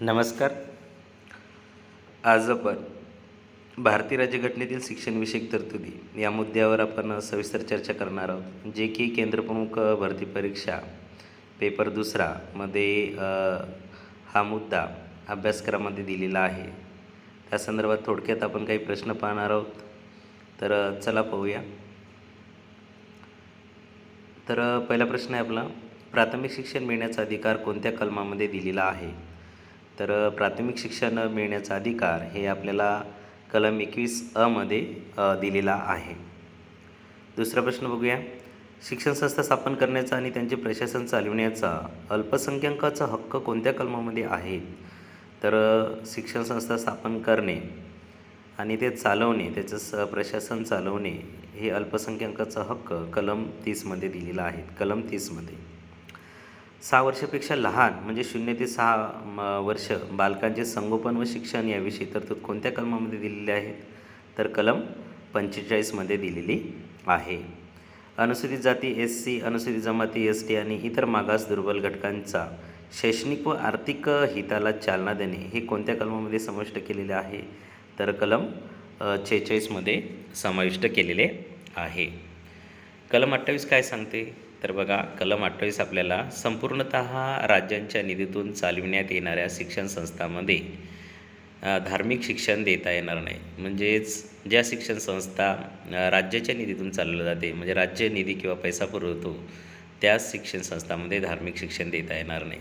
नमस्कार. आज आपण भारतीय राज्यघटनेतील शिक्षणविषयक तरतुदी या मुद्द्यावर आपण सविस्तर चर्चा करणार आहोत. जे की केंद्रप्रमुख भरती परीक्षा पेपर दुसरा मध्ये हा मुद्दा अभ्यासक्रमामध्ये दिलेला आहे. त्या संदर्भात थोडक्यात आपण काही प्रश्न पाहणार आहोत. तर चला पाहूया. तर पहिला प्रश्न आहे आपला. प्राथमिक शिक्षण मिळण्याचा अधिकार कोणत्या कलमामध्ये दिलेला आहे? तर प्राथमिक शिक्षण मिळण्याचा अधिकार हे आपल्याला कलम एकवीस अमध्ये दिलेला आहे. दुसरा प्रश्न बघूया. शिक्षण संस्था स्थापन करण्याचा आणि त्यांचे प्रशासन चालविण्याचा अल्पसंख्याकाचा हक्क कोणत्या कलमामध्ये आहे? तर शिक्षण संस्था स्थापन करणे आणि ते चालवणे त्याचं स प्रशासन चालवणे हे अल्पसंख्याकाचा हक्क कलम तीसमध्ये दिलेला आहे. कलम तीसमध्ये सहा वर्षापेक्षा लहान म्हणजे शून्य ते सहा वर्ष बालकांचे संगोपन व शिक्षण याविषयी तरतूद कोणत्या कलमामध्ये दिलेले आहेत तर कलम पंचेचाळीसमध्ये दिलेली आहे. अनुसूचित जाती एस सी अनुसूचित जमाती एस टी आणि इतर मागास दुर्बल घटकांचा शैक्षणिक व आर्थिक हिताला चालना देणे हे कोणत्या कलमामध्ये समाविष्ट केलेले आहे? तर कलम छेचाळीसमध्ये समाविष्ट केलेले आहे. कलम अठ्ठावीस काय सांगते? तर बघा कलम अठ्ठावीस आपल्याला संपूर्णत राज्यांच्या निधीतून चालविण्यात येणाऱ्या शिक्षण संस्थांमध्ये धार्मिक शिक्षण देता येणार नाही. म्हणजेच ज्या शिक्षण संस्था राज्याच्या निधीतून चालवलं जाते म्हणजे राज्य निधी किंवा पैसा पुरवतो त्या शिक्षण संस्थांमध्ये धार्मिक शिक्षण देता येणार नाही.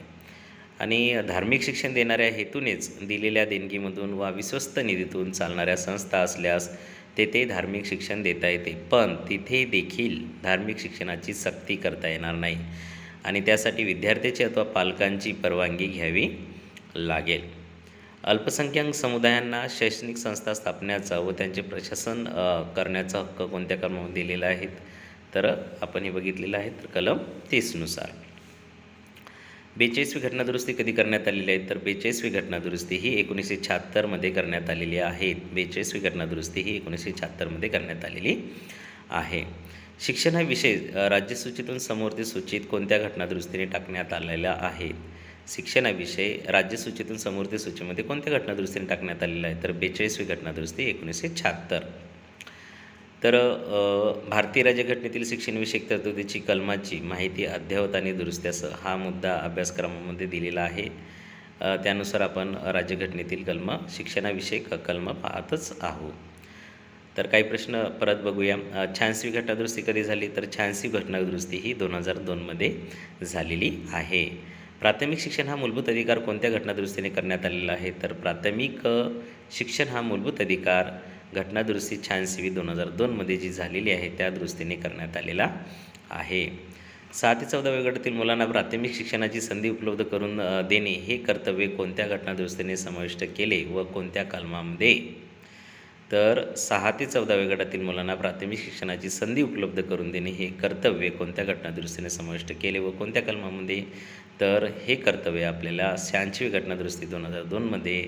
आणि धार्मिक शिक्षण देणाऱ्या हेतूनेच दिलेल्या देणगीमधून वा विश्वस्त निधीतून चालणाऱ्या संस्था असल्यास तेथे धार्मिक शिक्षण देता येते. पण तिथे देखील धार्मिक शिक्षणाची सक्ती करता येणार नाही आणि त्यासाठी विद्यार्थ्याची अथवा पालकांची परवानगी घ्यावी लागेल. अल्पसंख्याक समुदायांना शैक्षणिक संस्था स्थापण्याचा व त्यांचे प्रशासन करण्याचा हक्क कोणत्या कलमामध्ये दिलेला आहे? तर आपण हे बघितलेलं आहे तर कलम तीसनुसार. बेचाळीसवी घटनादुरुस्ती कधी करण्यात आलेली आहे? तर बेचाळीसवी घटनादुरुस्ती ही एकोणीसशे शहात्तरमध्ये करण्यात आलेली आहे. बेचाळीसवी घटनादुरुस्ती ही एकोणीसशे शहात्तरमध्ये करण्यात आलेली आहे. शिक्षण हा विषय राज्यसूचीतून समोर ते सूचित कोणत्या घटनादुरुस्तीने टाकण्यात आलेला आहे शिक्षण हा विषय राज्यसूचीतून समोरती सूचीमध्ये कोणत्या घटनादुरुस्तीने टाकण्यात आलेला आहे? तर बेचाळीसवी घटनादुरुस्ती एकोणीसशे शहात्तर. तर भारतीय राज्यघटनेतील शिक्षणविषयक तरतुदीची कलमाची माहिती अद्ययावत आणि दुरुस्त्यासह हा मुद्दा अभ्यासक्रमामध्ये दिलेला आहे. त्यानुसार आपण राज्यघटनेतील कलम शिक्षणाविषयक कलम पाहतच आहोत. तर काही प्रश्न परत बघूया. छ्याऐंशी घटनादुरुस्ती कधी झाली? तर छ्याऐंशी घटनादुरुस्ती ही दोन हजार दोनमध्ये झालेली आहे. प्राथमिक शिक्षण हा मूलभूत अधिकार कोणत्या घटनादुरुस्तीने करण्यात आलेला आहे? तर प्राथमिक शिक्षण हा मूलभूत अधिकार घटनादुरुस्ती शहाऐंशी दोन हजार दोनमध्ये जी झालेली आहे त्या दुरुस्तीने करण्यात आलेला आहे. सहा ते चौदा वयोगटातील मुलांना प्राथमिक शिक्षणाची संधी उपलब्ध करून देणे हे कर्तव्य कोणत्या घटनादुरुस्तीने समाविष्ट केले व कोणत्या कलमामध्ये? तर सहा ते चौदा वयोगटातील मुलांना प्राथमिक शिक्षणाची संधी उपलब्ध करून देणे हे कर्तव्य कोणत्या घटनादुरुस्तीने समाविष्ट केले व कोणत्या कलमामध्ये? तर हे कर्तव्य आपल्याला शहाऐंशी घटनादुरुस्ती दोन हजार दोनमध्ये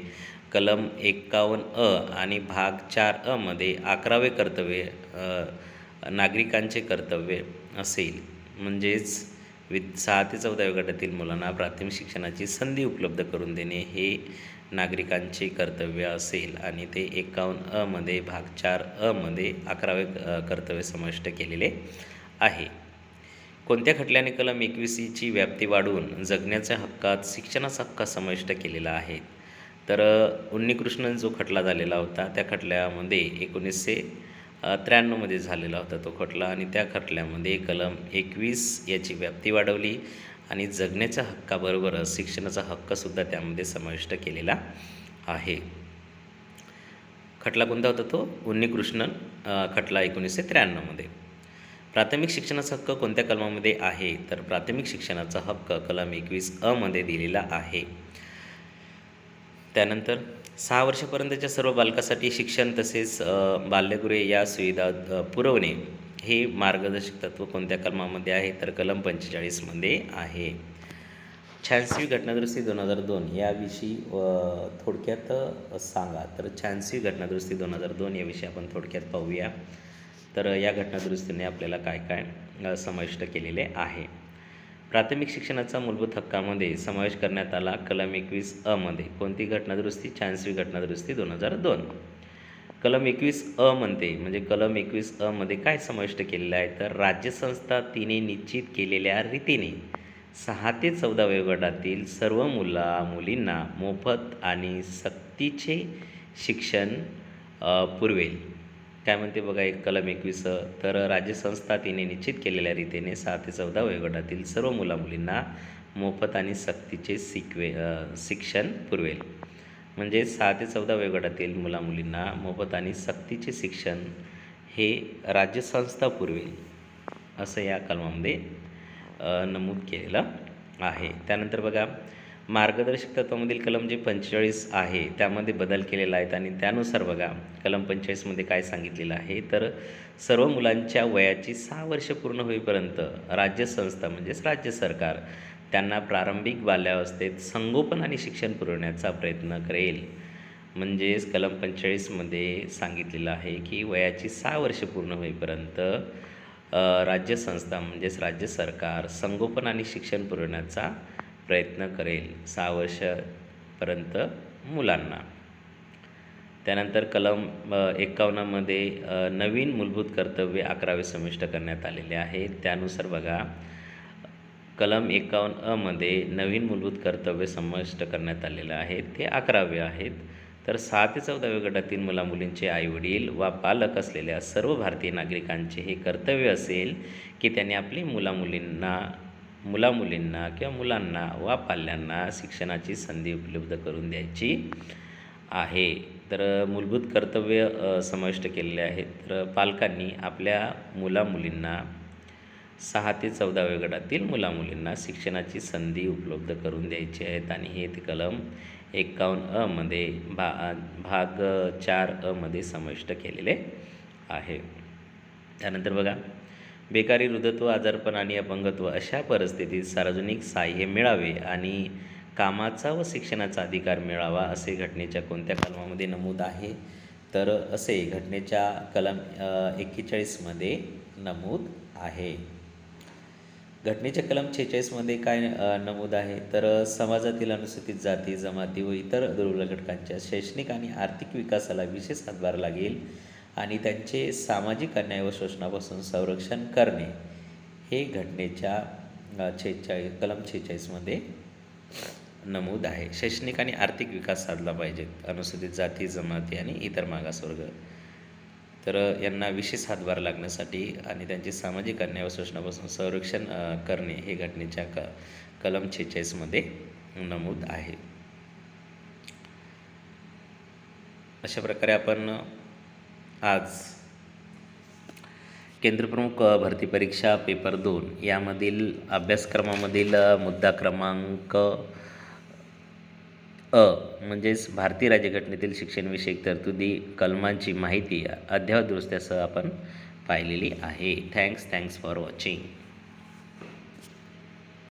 कलम एक्कावन्न अ आणि भाग चार अमध्ये अकरावे कर्तव्य नागरिकांचे कर्तव्य असेल म्हणजेच वि सहा ते चौदा गटातील मुलांना प्राथमिक शिक्षणाची संधी उपलब्ध करून देणे हे नागरिकांचे कर्तव्य असेल आणि ते एकावन्न अमध्ये भाग चार अमध्ये अकरावे कर्तव्य समाविष्ट केलेले आहे. कोणत्या खटल्याने कलम एकवीसीची व्याप्ती वाढवून जगण्याच्या हक्कात शिक्षणाचा हक्क समाविष्ट केलेला आहे? तर उन्नीकृष्णन जो खटला झालेला होता त्या खटल्यामध्ये एकोणीसशे त्र्याण्णवमध्ये झालेला होता तो खटला आणि त्या खटल्यामध्ये कलम एकवीस याची व्याप्ती वाढवली आणि जगण्याच्या हक्काबरोबरच शिक्षणाचा हक्कसुद्धा त्यामध्ये समाविष्ट केलेला आहे. खटला कोणता होता तो? उन्नीकृष्णन खटला एकोणीसशे त्र्याण्णवमध्ये प्राथमिक शिक्षणाचा हक्क कोणत्या कलमामध्ये आहे? तर प्राथमिक शिक्षणाचा हक्क कलम एकवीस अमध्ये दिलेला आहे. त्यानंतर सहा वर्षापर्यंतच्या सर्व बालकासाठी शिक्षण तसेच बाल्यगृहे या सुविधा पुरवणे हे मार्गदर्शक तत्त्व कोणत्या कलमामध्ये आहे तर कलम पंचेचाळीसमध्ये आहे. शहाऐंशी घटनादुरुस्ती दोन हजार दोन याविषयी थोडक्यात सांगा. तर शहाऐंशी घटनादुरुस्ती दोन हजार दोन याविषयी आपण थोडक्यात पाहूया. तर या घटनादुरुस्तीने आपल्याला काय काय समाविष्ट केलेले आहे. प्राथमिक शिक्षणाचा मूलभूत हक्कामध्ये समावेश करण्यात आला. कलम एकवीस अमध्ये कोणती घटनादुरुस्ती? चाळीसवी घटनादुरुस्ती दोन हजार दोन. कलम एकवीस अ म्हणते म्हणजे कलम एकवीस अमध्ये काय समाविष्ट केलेलं आहे? तर राज्यसंस्था तिने निश्चित केलेल्या रीतीने सहा ते चौदा वयोगटातील सर्व मुला मुलींना मोफत आणि सक्तीचे शिक्षण पुरवेल. काय म्हणते बघा एक कलम एकवीस तर तर राज्यसंस्था तिने निश्चित केलेल्या रीतीने सहा ते चौदा वयोगटातील सर्व मुलामुलींना मोफत आणि सक्तीचे शिकवे शिक्षण पुरवेल. म्हणजे सहा ते चौदा वयोगटातील मुलामुलींना मोफत आणि सक्तीचे शिक्षण हे राज्यसंस्था पुरवेल असं या कलमामध्ये नमूद केलेलं आहे. त्यानंतर बघा मार्गदर्शक तत्वामधील कलम जे पंचेचाळीस आहे त्यामध्ये बदल केलेला आहे आणि त्यानुसार बघा कलम पंचेचाळीसमध्ये काय सांगितलेलं आहे? तर सर्व मुलांच्या वयाची सहा वर्ष पूर्ण होईपर्यंत राज्य संस्था म्हणजेच राज्य सरकार त्यांना प्रारंभिक बाल्यावस्थेत संगोपन आणि शिक्षण पुरवण्याचा प्रयत्न करेल. म्हणजेच कलम पंचेचाळीसमध्ये सांगितलेलं आहे की वयाची सहा वर्ष पूर्ण होईपर्यंत राज्य संस्था म्हणजेच राज्य सरकार संगोपन आणि शिक्षण पुरवण्याचा प्रयत्न करेल सहा वर्षापर्यंत मुलांना. त्यानंतर कलम एकावन्नमध्ये नवीन मूलभूत कर्तव्य अकरावे समाविष्ट करण्यात आलेले आहेत त्यानुसार बघा कलम एकावन्न अमध्ये नवीन मूलभूत कर्तव्य समाविष्ट करण्यात आलेलं आहे. ते अकरावे आहेत. तर सहा ते चौदा गटातील मुलामुलींचे आईवडील वा पालक असलेल्या सर्व भारतीय नागरिकांचे हे कर्तव्य असेल की त्यांनी आपली मुलामुलींना मुलामुलींना किंवा मुलांना वा पाल्यांना शिक्षणाची संधी उपलब्ध करून द्यायची आहे. तर मूलभूत कर्तव्य समाविष्ट केलेले आहेत. तर पालकांनी आपल्या मुलामुलींना सहा ते चौदा वयोगटातील मुलामुलींना शिक्षणाची संधी उपलब्ध करून द्यायची आहेत आणि हे ते कलम एकावन्न अमध्ये भा भाग चार अमध्ये समाविष्ट केलेले आहे. त्यानंतर बघा बेकारी वृद्धत्व आजारपण आणि अपंगत्व अशा परिस्थितीत सार्वजनिक सहाय्य मिळावे आणि कामाचा व शिक्षणाचा अधिकार मिळावा असे घटनेच्या कोणत्या कलमामध्ये नमूद आहे? तर असे घटनेच्या कलम एक्केचाळीसमध्ये नमूद आहे. घटनेच्या कलम छेचाळीसमध्ये काय नमूद आहे? तर समाजातील अनुसूचित जाती जमाती व इतर दुर्बल घटकांच्या शैक्षणिक आणि आर्थिक विकासाला विशेष हातभार लागेल. आणि त्यांचे सामाजिक अन्याय व शोषणापासून संरक्षण करणे हे घटनेच्या छेचाळीस कलम छेचाळीसमध्ये नमूद आहे. शैक्षणिक आणि आर्थिक विकास साधला पाहिजेत अनुसूचित जाती जमाती आणि इतर मागासवर्ग. तर यांना विशेष हातभार लागण्यासाठी आणि त्यांचे सामाजिक अन्याय व शोषणापासून संरक्षण करणे हे घटनेच्या क कलम छेचाळीसमध्ये नमूद आहे. अशा प्रकारे आपण आज. केंद्रप्रमुख भरती परीक्षा पेपर दोन. यामधील अभ्यासक्रमामधील मुद्दा क्रमांक अ म्हणजेच भारतीय राज्यघटनेतील शिक्षणविषयक तरतुदी कलमांची माहिती अद्ययावत दुरुस्त्यासह आपण पाहिलेली आहे. Thanks thanks for watching